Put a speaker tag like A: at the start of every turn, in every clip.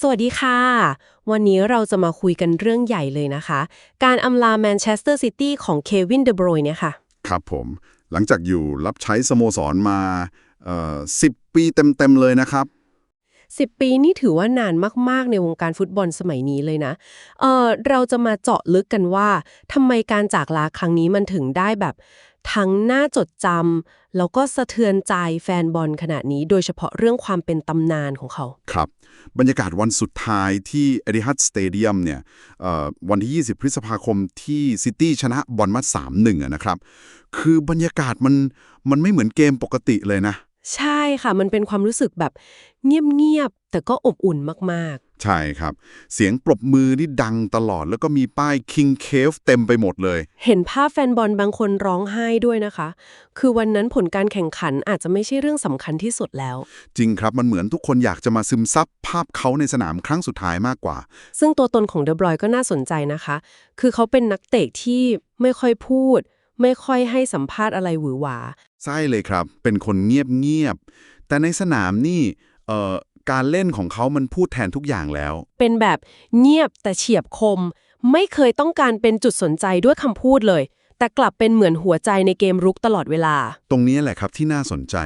A: สวัสดีค่ะ วันนี้เราจะมาคุยกันเรื่องใหญ่เลยนะคะ การอำลาแมนเชสเตอร์ซิตี้ของเควินเดบรอยเนี่ยค่ะ
B: ครับผม หลังจากอยู่รับใช้สโมสรมาเอ่อสิปีเต็ม ๆ เลยนะครับ
A: 10 ปีนี่ถือว่านานมาก ๆ ในวงการฟุตบอลสมัยนี้เลยนะเออเราจะมาเจาะลึกกันว่าทำไมการจากลาครั้งนี้มันถึงได้แบบ ทั้งน่าจดจำแล้วก็สะเทือนใจแฟนบอลขนาดนี้ โดยเฉพาะเรื่องความเป็นตำนานของเขา
B: ครับ บรรยากาศวันสุดท้ายที่เอ i ิฮัดสเตเดียมเนี่ยเอ่อวันที่ 20 พฤษภาคมที่ซิตี้ชนะบอลมา3-1นะครับ คือบรรยากาศมันมันไม่เหมือนเกมปกติเลยนะ
A: ใช่ค่ะ มันเป็นความรู้สึกแบบเงียบๆแต่ก็อบอุ่นมาก
B: ใช่ครับ เสียงปรบมือนี่ดังตลอดแล้วก็มีป้าย King Cave เต็มไปหมดเลย
A: ๆเห็นภาพแฟนบอลบางคนร้องไห้ด้วยนะคะ คือวันนั้นผลการแข่งขันอาจจะไม่ใช่เรื่องสำคัญที่สุดแล้ว
B: จริงครับมันเหมือนทุกคนอยากจะมาซึมซับภาพเขาในสนามครั้งสุดท้ายมากกว่า
A: ซึ่งตัวตนของเดบรอยก็น่าสนใจนะคะ คือเขาเป็นนักเตะที่ไม่ค่อยพูด ไม่ค่อยให้สัมภาษณ์อะไรหวือหวา
B: ใช่เลยครับ เป็นคนเงียบๆ แต่ในสนามนี่เอ่อการเล่นของเขามันพูดแทนทุกอย่างแล้ว
A: เป็นแบบเงียบแต่เฉียบคม ไม่เคยต้องการเป็นจุดสนใจด้วยคำพูดเลย แต่กลับเป็นเหมือนหัวใจในเกมรุกตลอดเวลา
B: ตรงนี้แหละครับที่น่าสนใจ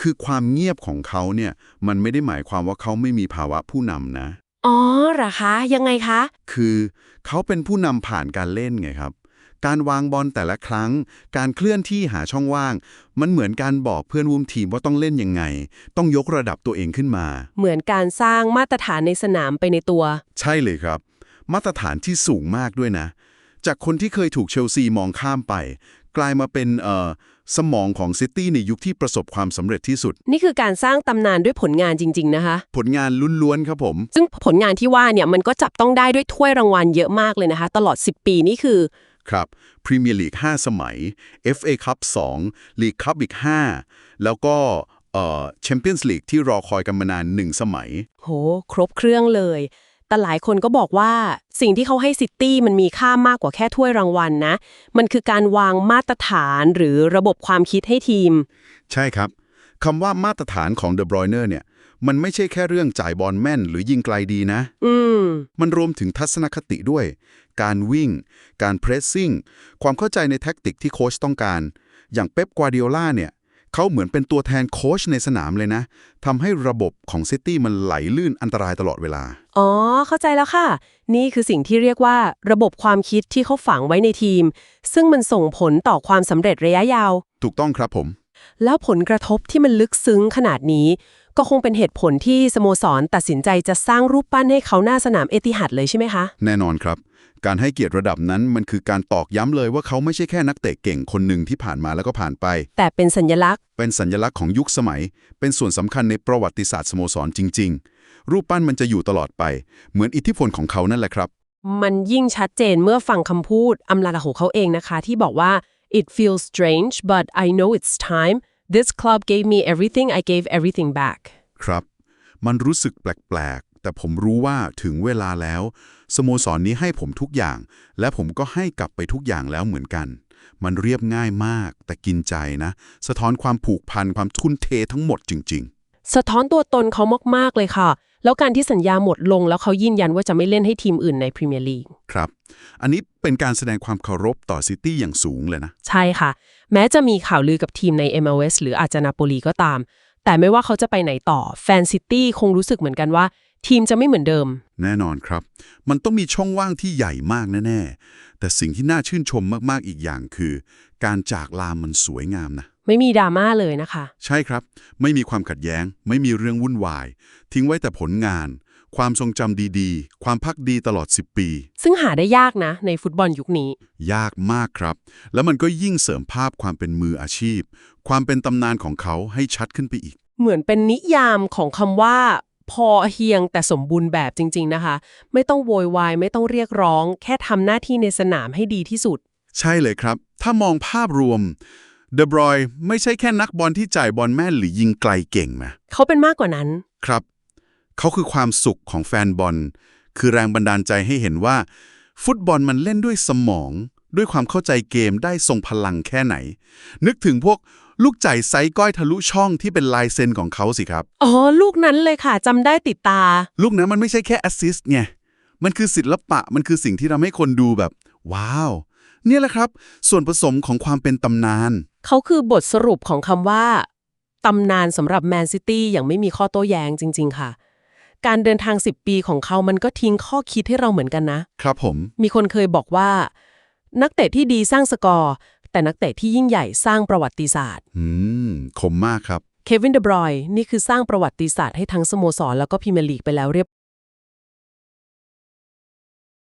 B: คือความเงียบของเขาเนี่ยมันไม่ได้หมายความว่าเขาไม่มีภาวะผู้นำนะ
A: อ๋อเหรอคะ ยังไงคะ
B: คือเขาเป็นผู้นำผ่านการเล่นไงครับ การวางบอลแต่ละครั้ง การเคลื่อนที่หาช่องว่าง มันเหมือนการบอกเพื่อนร่วมทีมว่าต้องเล่นยังไง ต้องยกระดับตัวเองขึ้นมา
A: เหมือนการสร้างมาตรฐานในสนามไปในตัว
B: ใช่เลยครับ มาตรฐานที่สูงมากด้วยนะ จากคนที่เคยถูกเชลซีมองข้ามไป กลายมาเป็นเอ่อสมองของซิตี้ในยุคที่ประสบความสำเร็จที่สุด
A: นี่คือการสร้างตำนานด้วยผลงานจริง ๆ นะคะ
B: ผลงานล้วนๆครับผม
A: ซึ่งผลงานที่ว่าเนี่ยมันก็จับต้องได้ด้วยถ้วยรางวัลเยอะมากเลยนะคะ ตลอด 10 ปีนี่คือ
B: ครับพรีเมียร์ลีก 5 สมัย FA คัพ2ลีกคัพอีก 5 แล้วก็เอ่อแชมเปี้ยนส์ลีกที่รอคอยกันมานาน 1 สมัย
A: โห ครบเครื่องเลย แต่หลายคนก็บอกว่าสิ่งที่เขาให้ซิตี้มันมีค่ามากกว่าแค่ถ้วยรางวัลนะ มันคือการวางมาตรฐานหรือระบบความคิดให้ทีม
B: ใช่ครับคำว่ามาตรฐานของเดบรอยเนอร์เนี่ย มันไม่ใช่แค่เรื่องจ่ายบอลแม่นหรือยิงไกลดีนะ
A: อืม
B: มันรวมถึงทัศนคติด้วย การวิ่ง การเพรสซิ่ง ความเข้าใจในแท็กติกที่โค้ชต้องการ อย่างเป๊ปกวาร์ดิโอลาเนี่ยเขาเหมือนเป็นตัวแทนโค้ชในสนามเลยนะทำให้ระบบของซิตี้มันไหลลื่นอันตรายตลอดเวลา
A: อ๋อ เข้าใจแล้วค่ะ นี่คือสิ่งที่เรียกว่าระบบความคิดที่เขาฝังไว้ในทีม ซึ่งมันส่งผลต่อความสำเร็จระยะยาว
B: ถูกต้องครับผม
A: แล้วผลกระทบที่มันลึกซึ้งขนาดนี้ ก็คงเป็นเหตุผลที่สโมสรตัดสินใจจะสร้างรูปปั้นให้เขาหน้าสนามเอติฮัดเลยใช่ไหมคะ
B: แน่นอนครับ การให้เกียรติระดับนั้นมันคือการตอกย้ำเลยว่าเขาไม่ใช่แค่นักเตะเก่งคนหนึ่งที่ผ่านมาแล้วก็ผ่านไป
A: แต่เป็นสัญลักษณ์
B: เป็นสัญลักษณ์ของยุคสมัย เป็นส่วนสำคัญในประวัติศาสตร์สโมสรจริง ๆ รูปปั้นมันจะอยู่ตลอดไป เหมือนอิทธิพลของเขานั่นแหละครับ
A: มันยิ่งชัดเจนเมื่อฟังคำพูดอำลาของเขาเองนะคะ ที่บอกว่า it feels strange but I know it's time this club gave me everything I gave everything back
B: ครับ มันรู้สึกแปลก ๆ แต่ผมรู้ว่าถึงเวลาแล้ว สโมสรนี้ให้ผมทุกอย่าง และผมก็ให้กลับไปทุกอย่างแล้วเหมือนกัน มันเรียบง่ายมาก แต่กินใจนะ สะท้อนความผูกพันความทุ่นเททั้งหมดจริง
A: สะท้อนตัวตนเขามาก ๆ เลยค่ะ แล้วการที่สัญญาหมดลงแล้วเขายืนยันว่าจะไม่เล่นให้ทีมอื่นในพรีเมียร์ลีก
B: ๆครับ อันนี้เป็นการแสดงความเคารพต่อซิตี้อย่างสูงเลยนะ
A: ใช่ค่ะ แม้จะมีข่าวลือกับทีมใน MLS หรืออาจจะนาโปลีก็ตาม แต่ไม่ว่าเขาจะไปไหนต่อแฟนซิตี้คงรู้สึกเหมือนกันว่า ทีมจะไม่เหมือนเดิม
B: แน่นอนครับ มันต้องมีช่องว่างที่ใหญ่มากแน่ๆแต่สิ่งที่น่าชื่นชมมากๆอีกอย่างคือ การจากลามันสวยงามนะ
A: ไม่มีดราม่าเลยนะคะ
B: ใช่ครับ ไม่มีความขัดแย้ง ไม่มีเรื่องวุ่นวาย ทิ้งไว้แต่ผลงาน ความทรงจำดีๆ ความพักดีตลอด 10 ปี
A: ซึ่งหาได้ยากนะ ในฟุตบอลยุคนี้
B: ยากมากครับ แล้วมันก็ยิ่งเสริมภาพความเป็นมืออาชีพ ความเป็นตำนานของเขาให้ชัดขึ้นไปอีก
A: เหมือนเป็นนิยามของคำว่า พอเฮียงแต่สมบูรณ์แบบจริง ๆนะคะ ไม่ต้องโวยวายไม่ต้องเรียกร้อง แค่ทำหน้าที่ในสนามให้ดีที่สุด
B: ใช่เลยครับ ถ้ามองภาพรวม เดบรอยไม่ใช่แค่นักบอลที่จ่ายบอลแม่นหรือยิงไกลเก่งนะ
A: เขาเป็นมากกว่านั้น
B: ครับ เขาคือความสุขของแฟนบอล คือแรงบันดาลใจให้เห็นว่า ฟุตบอลมันเล่นด้วยสมอง ด้วยความเข้าใจเกมได้ทรงพลังแค่ไหน นึกถึงพวกลูกใจไซส์ก้อยทะลุช่องที่เป็นลายเซ็นของเขาสิครับ
A: อ๋อ ลูกนั้นเลยค่ะจำได้ติดตา
B: ลูกนั้นมันไม่ใช่แค่แอสซิสต์ไง มันคือศิลปะ มันคือสิ่งที่ทำให้คนดูแบบ ว้าว เนี่ยแหละครับ ส่วนผสมของความเป็นตำนาน
A: เขาคือบทสรุปของคำว่าตำนานสำหรับแมนซิตี้อย่างไม่มีข้อโต้แย้งจริง ๆ ค่ะ การเดินทาง 10 ปีของเขามันก็ทิ้งข้อคิดให้เราเหมือนกันนะ
B: ครับผม
A: มีคนเคยบอกว่า นักเตะที่ดีสร้างสกอร์ แต่นักเตะที่ยิ่งใหญ่สร้างประวัติศาสตร์
B: อืมคมมากครับ
A: เควินเดบรอยน์นี่คือสร้างประวัติศาสตร์ให้ทั้งสโมสรแล้วก็พรีเมียร์ลีกไปแล้วเรียบ